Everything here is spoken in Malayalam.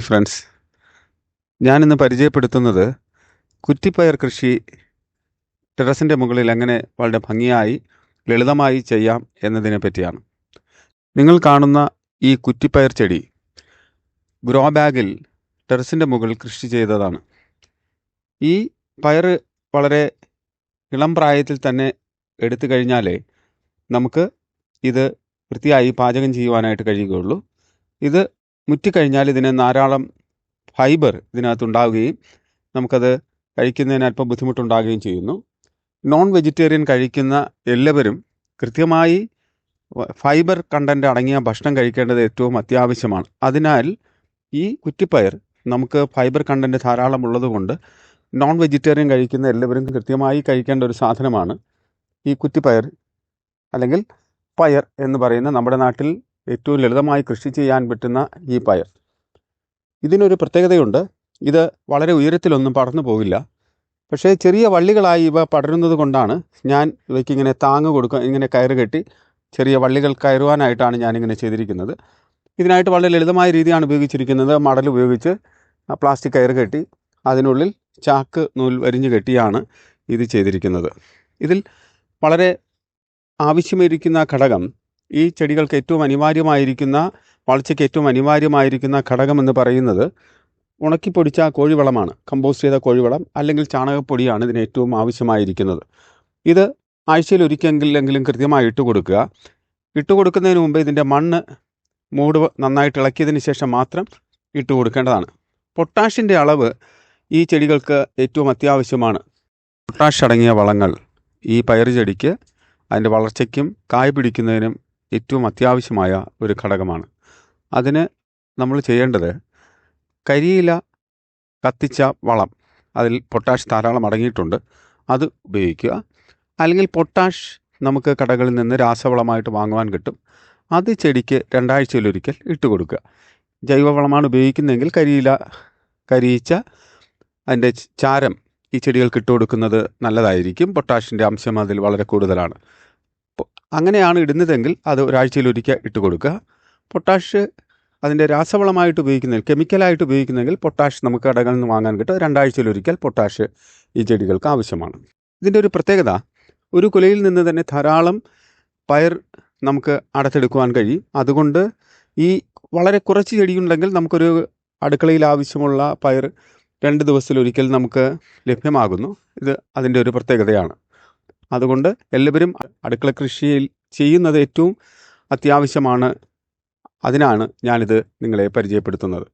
ഫ്രണ്ട്സ് ഞാനിന്ന് പരിചയപ്പെടുത്തുന്നത് കുറ്റിപ്പയർ കൃഷി ടെറസിന്റെ മുകളിൽ എങ്ങനെ വളരെ ഭംഗിയായി ലളിതമായി ചെയ്യാം എന്നതിനെ പറ്റിയാണ്. നിങ്ങൾ കാണുന്ന ഈ കുറ്റിപ്പയർ ചെടി ഗ്രോ ബാഗിൽ ടെറസിന്റെ മുകളിൽ കൃഷി ചെയ്തതാണ്. ഈ പയർ വളരെ ഇളം പ്രായത്തിൽ തന്നെ എടുത്തു കഴിഞ്ഞാലേ നമുക്ക് ഇത് വൃത്തിയായി പാചകം ചെയ്യുവാനായിട്ട് കഴിയുകയുള്ളൂ. ഇത് മുറ്റിക്കഴിഞ്ഞാൽ ഇതിന് ധാരാളം ഫൈബർ ഇതിനകത്ത് ഇതിനകത്തുണ്ടാവുകയും നമുക്കത് കഴിക്കുന്നതിന് അല്പം ബുദ്ധിമുട്ടുണ്ടാകുകയും ചെയ്യുന്നു. നോൺ വെജിറ്റേറിയൻ കഴിക്കുന്ന എല്ലാവരും കൃത്യമായി ഫൈബർ കണ്ടന്റ് അടങ്ങിയ ഭക്ഷണം കഴിക്കേണ്ടത് ഏറ്റവും അത്യാവശ്യമാണ്. അതിനാൽ ഈ കുറ്റിപ്പയർ നമുക്ക് ഫൈബർ കണ്ടന്റ് ധാരാളം ഉള്ളതുകൊണ്ട് നോൺ വെജിറ്റേറിയൻ കഴിക്കുന്ന എല്ലാവരും കൃത്യമായി കഴിക്കേണ്ട ഒരു സാധനമാണ് ഈ കുറ്റിപ്പയർ അല്ലെങ്കിൽ പയർ എന്ന് പറയുന്ന നമ്മുടെ നാട്ടിൽ ഏറ്റവും ലളിതമായി കൃഷി ചെയ്യാൻ പറ്റുന്ന ഈ പയർ. ഇതിനൊരു പ്രത്യേകതയുണ്ട്. ഇത് വളരെ ഉയരത്തിലൊന്നും പടർന്നു പോകില്ല. പക്ഷേ ചെറിയ വള്ളികളായി ഇവ പടരുന്നത് കൊണ്ടാണ് ഞാൻ ഇവയ്ക്ക് ഇങ്ങനെ താങ്ങ് കൊടുക്കുക ഇങ്ങനെ കയറ് കെട്ടി ചെറിയ വള്ളികൾ കയറുവാനായിട്ടാണ് ഞാനിങ്ങനെ ചെയ്തിരിക്കുന്നത്. ഇതിനായിട്ട് വളരെ ലളിതമായ രീതിയാണ് ഉപയോഗിച്ചിരിക്കുന്നത്. മടൽ ഉപയോഗിച്ച് പ്ലാസ്റ്റിക് കയറ് കെട്ടി അതിനുള്ളിൽ ചാക്ക് നൂൽ വരിഞ്ഞ് കെട്ടിയാണ് ഇത് ചെയ്തിരിക്കുന്നത്. ഇതിൽ വളരെ ആവശ്യമിരിക്കുന്ന ഘടകം ഈ ചെടികൾക്ക് ഏറ്റവും അനിവാര്യമായിരിക്കുന്ന വളർച്ചയ്ക്ക് ഏറ്റവും അനിവാര്യമായിരിക്കുന്ന ഘടകമെന്ന് പറയുന്നത് ഉണക്കിപ്പൊടിച്ച കോഴിവളമാണ്. കമ്പോസ്റ്റ് ചെയ്ത കോഴിവളം അല്ലെങ്കിൽ ചാണകപ്പൊടിയാണ് ഇതിന് ഏറ്റവും ആവശ്യമായിരിക്കുന്നത്. ഇത് ആഴ്ചയിൽ ഒരിക്കലെങ്കിലും കൃത്യമായി ഇട്ട് കൊടുക്കുക. ഇട്ട് കൊടുക്കുന്നതിന് മുമ്പ് ഇതിന്റെ മണ്ണ് മൂട് നന്നായിട്ട് ഇളക്കിയതിന് ശേഷം മാത്രം ഇട്ട് കൊടുക്കേണ്ടതാണ്. പൊട്ടാഷിന്റെ അളവ് ഈ ചെടികൾക്ക് ഏറ്റവും അത്യാവശ്യമാണ്. പൊട്ടാഷ് അടങ്ങിയ വളങ്ങൾ ഈ പയറ് ചെടിക്ക് അതിന്റെ വളർച്ചയ്ക്കും കായ് പിടിക്കുന്നതിനും ഏറ്റവും അത്യാവശ്യമായ ഒരു ഘടകമാണ്. അതിന് നമ്മൾ ചെയ്യേണ്ടത് കരിയില കത്തിച്ച വളം അതിൽ പൊട്ടാഷ് ധാരാളം അടങ്ങിയിട്ടുണ്ട് അത് ഉപയോഗിക്കുക. അല്ലെങ്കിൽ പൊട്ടാഷ് നമുക്ക് കടകളിൽ നിന്ന് രാസവളമായിട്ട് വാങ്ങുവാൻ കിട്ടും. അത് ചെടിക്ക് രണ്ടാഴ്ചയിലൊരിക്കൽ ഇട്ട് കൊടുക്കുക. ജൈവവളമാണ് ഉപയോഗിക്കുന്നതെങ്കിൽ കരിയില കരിയിച്ച അതിന്റെ ചാരം ഈ ചെടികൾക്ക് ഇട്ട് കൊടുക്കുന്നത് നല്ലതായിരിക്കും. പൊട്ടാഷിന്റെ അംശം അതിൽ വളരെ കൂടുതലാണ്. അങ്ങനെയാണ് ഇടുന്നതെങ്കിൽ അത് ഒരാഴ്ചയിൽ ഒരിക്കൽ ഇട്ട് കൊടുക്കുക. പൊട്ടാഷ് അതിന്റെ രാസവളമായിട്ട് ഉപയോഗിക്കുന്നതിൽ കെമിക്കലായിട്ട് ഉപയോഗിക്കുന്നെങ്കിൽ പൊട്ടാഷ് നമുക്ക് കടകളിൽ നിന്ന് വാങ്ങാൻ കിട്ടും. രണ്ടാഴ്ചയിലൊരിക്കൽ പൊട്ടാഷ് ഈ ചെടികൾക്ക് ആവശ്യമാണ്. ഇതിന്റെ ഒരു പ്രത്യേകത ഒരു കുലയിൽ നിന്ന് തന്നെ ധാരാളം പയർ നമുക്ക് അടത്തെടുക്കുവാൻ കഴിയും. അതുകൊണ്ട് ഈ വളരെ കുറച്ച് ചെടിയുണ്ടെങ്കിൽ നമുക്കൊരു അടുക്കളയിൽ ആവശ്യമുള്ള പയർ രണ്ട് ദിവസത്തിലൊരിക്കൽ നമുക്ക് ലഭ്യമാകുന്നു. ഇത് അതിന്റെ ഒരു പ്രത്യേകതയാണ്. അതുകൊണ്ട് എല്ലാവരും അടുക്കള കൃഷിയിൽ ചെയ്യുന്നത് ഏറ്റവും അത്യാവശ്യമാണ്. അതിനാണ് ഞാനിത് നിങ്ങളെ പരിചയപ്പെടുത്തുന്നത്.